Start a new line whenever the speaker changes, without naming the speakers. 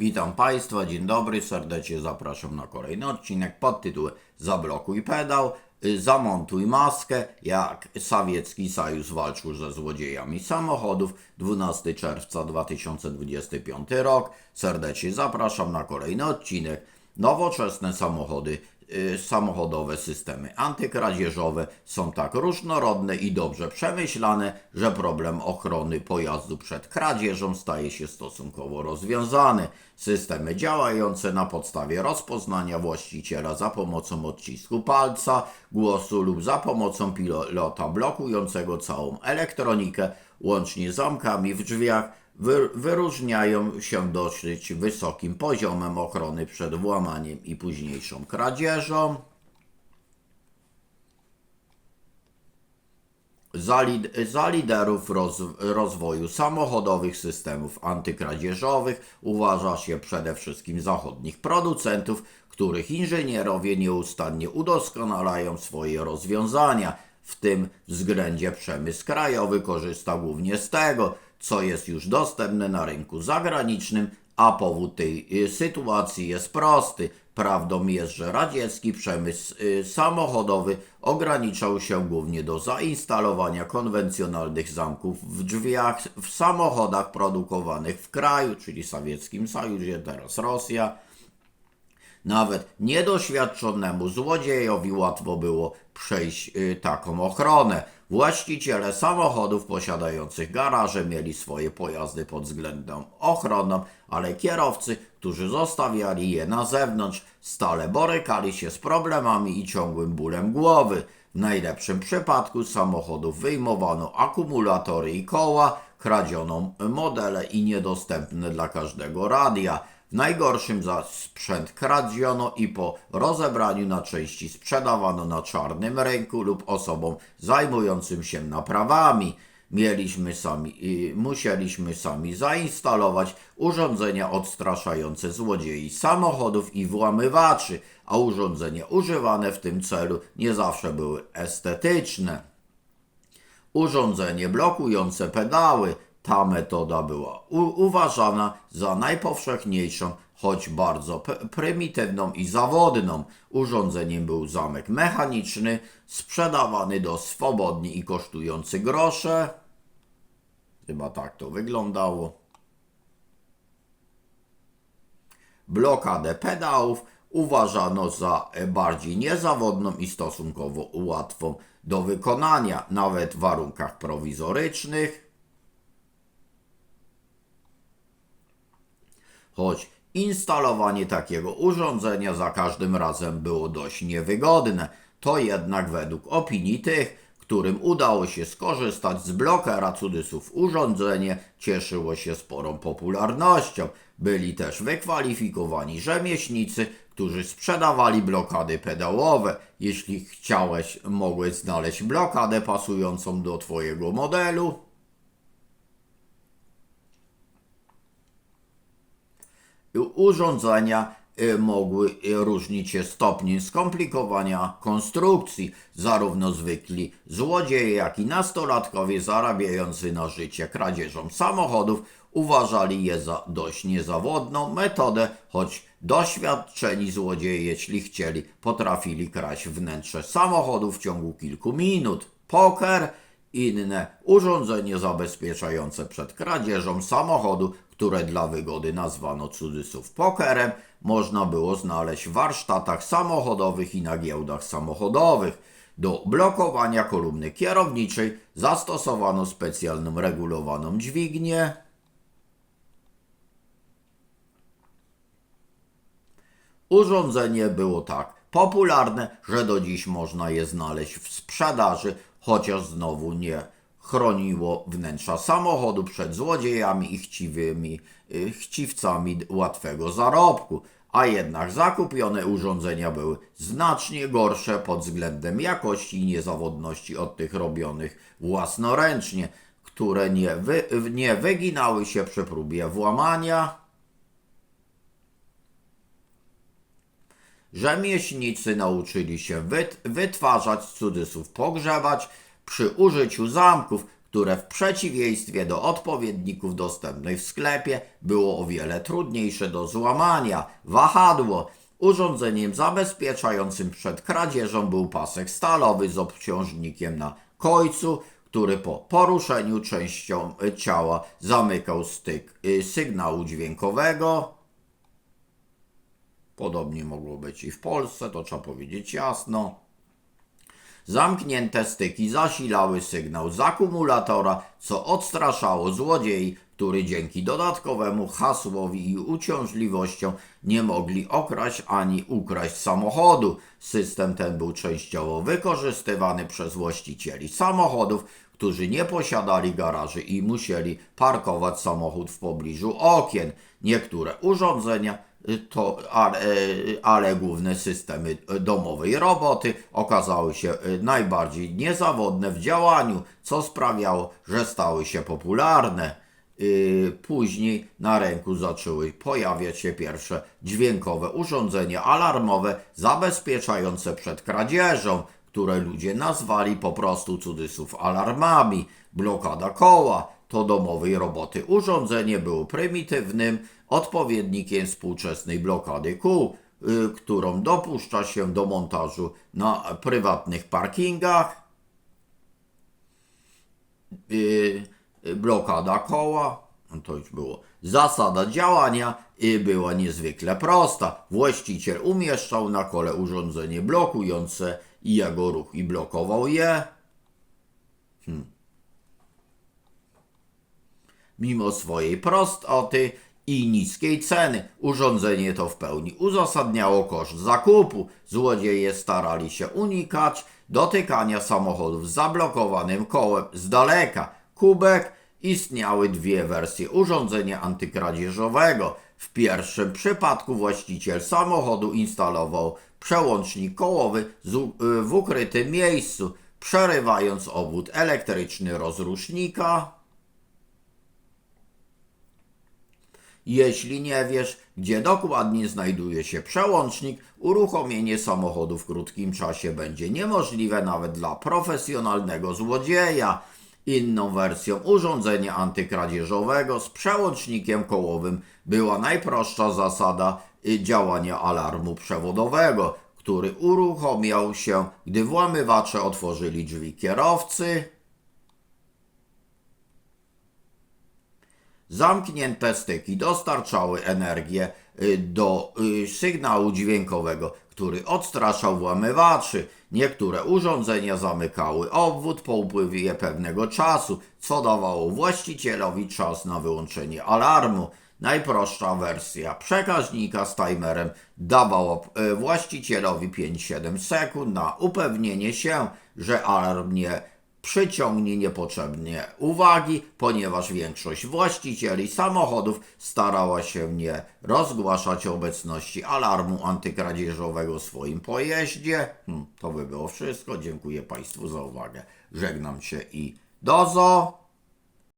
Witam Państwa, dzień dobry, serdecznie zapraszam na kolejny odcinek pod tytułem Zablokuj pedał, zamontuj maskę, jak Sowiecki Sojusz walczył ze złodziejami samochodów, 12 czerwca 2025 rok. Serdecznie zapraszam na kolejny odcinek. Nowoczesne samochody, samochodowe systemy antykradzieżowe są tak różnorodne i dobrze przemyślane, że problem ochrony pojazdu przed kradzieżą staje się stosunkowo rozwiązany. Systemy działające na podstawie rozpoznania właściciela za pomocą odcisku palca, głosu lub za pomocą pilota blokującego całą elektronikę, łącznie zamkami w drzwiach, wy, wyróżniają się dosyć wysokim poziomem ochrony przed włamaniem i późniejszą kradzieżą. Za, za liderów roz, rozwoju samochodowych systemów antykradzieżowych uważa się przede wszystkim zachodnich producentów, których inżynierowie nieustannie udoskonalają swoje rozwiązania. W tym względzie przemysł krajowy korzysta głównie z tego, co jest już dostępne na rynku zagranicznym, a powód tej y, sytuacji jest prosty. Prawdą jest, że radziecki przemysł y, samochodowy ograniczał się głównie do zainstalowania konwencjonalnych zamków w drzwiach w samochodach produkowanych w kraju, czyli Sowieckim Sojuzie, teraz Rosja. Nawet niedoświadczonemu złodziejowi łatwo było przejść y, taką ochronę. Właściciele samochodów posiadających garaże mieli swoje pojazdy pod względem ochroną, ale kierowcy, którzy zostawiali je na zewnątrz, stale borykali się z problemami i ciągłym bólem głowy. W najlepszym przypadku z samochodów wyjmowano akumulatory i koła, kradziono modele i niedostępne dla każdego radia. W najgorszym za sprzęt kradziono i po rozebraniu na części sprzedawano na czarnym rynku lub osobom zajmującym się naprawami. Mieliśmy sami, y, musieliśmy sami zainstalować urządzenia odstraszające złodziei samochodów i włamywaczy, a urządzenia używane w tym celu nie zawsze były estetyczne urządzenie blokujące pedały. Ta metoda była uważana za najpowszechniejszą, choć bardzo prymitywną i zawodną. Urządzeniem był zamek mechaniczny, sprzedawany do swobodnie i kosztujący grosze. Chyba tak to wyglądało. Blokadę pedałów uważano za bardziej niezawodną i stosunkowo łatwą do wykonania, nawet w warunkach prowizorycznych. Choć instalowanie takiego urządzenia za każdym razem było dość niewygodne, to jednak według opinii tych, którym udało się skorzystać z blokera cudzysłów urządzenie, cieszyło się sporą popularnością. Byli też wykwalifikowani rzemieślnicy, którzy sprzedawali blokady pedałowe. Jeśli chciałeś, mogłeś znaleźć blokadę pasującą do Twojego modelu. Urządzenia y, mogły y, różnić się stopniem skomplikowania konstrukcji. Zarówno zwykli złodzieje, jak i nastolatkowie zarabiający na życie kradzieżą samochodów uważali je za dość niezawodną metodę, choć doświadczeni złodzieje, jeśli chcieli, potrafili kraść wnętrze samochodu w ciągu kilku minut. Poker inne urządzenie zabezpieczające przed kradzieżą samochodu, które dla wygody nazwano cudzysłów pokerem, można było znaleźć w warsztatach samochodowych i na giełdach samochodowych. Do blokowania kolumny kierowniczej zastosowano specjalną regulowaną dźwignię. Urządzenie było tak popularne, że do dziś można je znaleźć w sprzedaży, chociaż znowu nie chroniło wnętrza samochodu przed złodziejami i chciwymi, y, chciwcami łatwego zarobku. A jednak zakupione urządzenia były znacznie gorsze pod względem jakości i niezawodności od tych robionych własnoręcznie, które nie, wy, nie wyginały się przy próbie włamania. Rzemieślnicy nauczyli się wyt- wytwarzać, cudzysłów pogrzebać, przy użyciu zamków, które w przeciwieństwie do odpowiedników dostępnych w sklepie było o wiele trudniejsze do złamania. Wahadło. Urządzeniem zabezpieczającym przed kradzieżą był pasek stalowy z obciążnikiem na końcu, który po poruszeniu częścią y, ciała zamykał styk y, sygnału dźwiękowego. Podobnie mogło być i w Polsce, to trzeba powiedzieć jasno. Zamknięte styki zasilały sygnał z akumulatora, co odstraszało złodziei, którzy dzięki dodatkowemu hasłowi i uciążliwościom nie mogli okraść ani ukraść samochodu. System ten był częściowo wykorzystywany przez właścicieli samochodów, którzy nie posiadali garaży i musieli parkować samochód w pobliżu okien. Niektóre urządzenia to, ale, y, ale główne systemy y, domowej roboty okazały się y, najbardziej niezawodne w działaniu, co sprawiało, że stały się popularne. Y, Później na rynku zaczęły pojawiać się pierwsze dźwiękowe urządzenia alarmowe zabezpieczające przed kradzieżą, które ludzie nazwali po prostu cudzysłów alarmami. Blokada koła to domowej roboty urządzenie było prymitywnym odpowiednikiem współczesnej blokady kół, y, którą dopuszcza się do montażu na prywatnych parkingach y, y, blokada koła, no to już było. Zasada działania była niezwykle prosta. Właściciel umieszczał na kole urządzenie blokujące jego ruch i blokował je. Hmm. Mimo swojej prostoty i niskiej ceny, urządzenie to w pełni uzasadniało koszt zakupu. Złodzieje starali się unikać dotykania samochodów z zablokowanym kołem z daleka. Kubek istniały dwie wersje urządzenia antykradzieżowego. W pierwszym przypadku właściciel samochodu instalował przełącznik kołowy y, w ukrytym miejscu, przerywając obwód elektryczny rozrusznika. Jeśli nie wiesz, gdzie dokładnie znajduje się przełącznik, uruchomienie samochodu w krótkim czasie będzie niemożliwe nawet dla profesjonalnego złodzieja. Inną wersją urządzenia antykradzieżowego z przełącznikiem kołowym była najprostsza zasada działania alarmu przewodowego, który uruchamiał się, gdy włamywacze otworzyli drzwi kierowcy. Zamknięte styki dostarczały energię y, do y, sygnału dźwiękowego, który odstraszał włamywaczy. Niektóre urządzenia zamykały obwód po upływie pewnego czasu, co dawało właścicielowi czas na wyłączenie alarmu. Najprostsza wersja przekaźnika z timerem dawała y, właścicielowi 5-7 sekund na upewnienie się, że alarm nie przyciągnie niepotrzebnie uwagi, ponieważ większość właścicieli samochodów starała się nie rozgłaszać obecności alarmu antykradzieżowego w swoim pojeździe. Hmm, to by było wszystko. Dziękuję Państwu za uwagę. Żegnam się i dozo.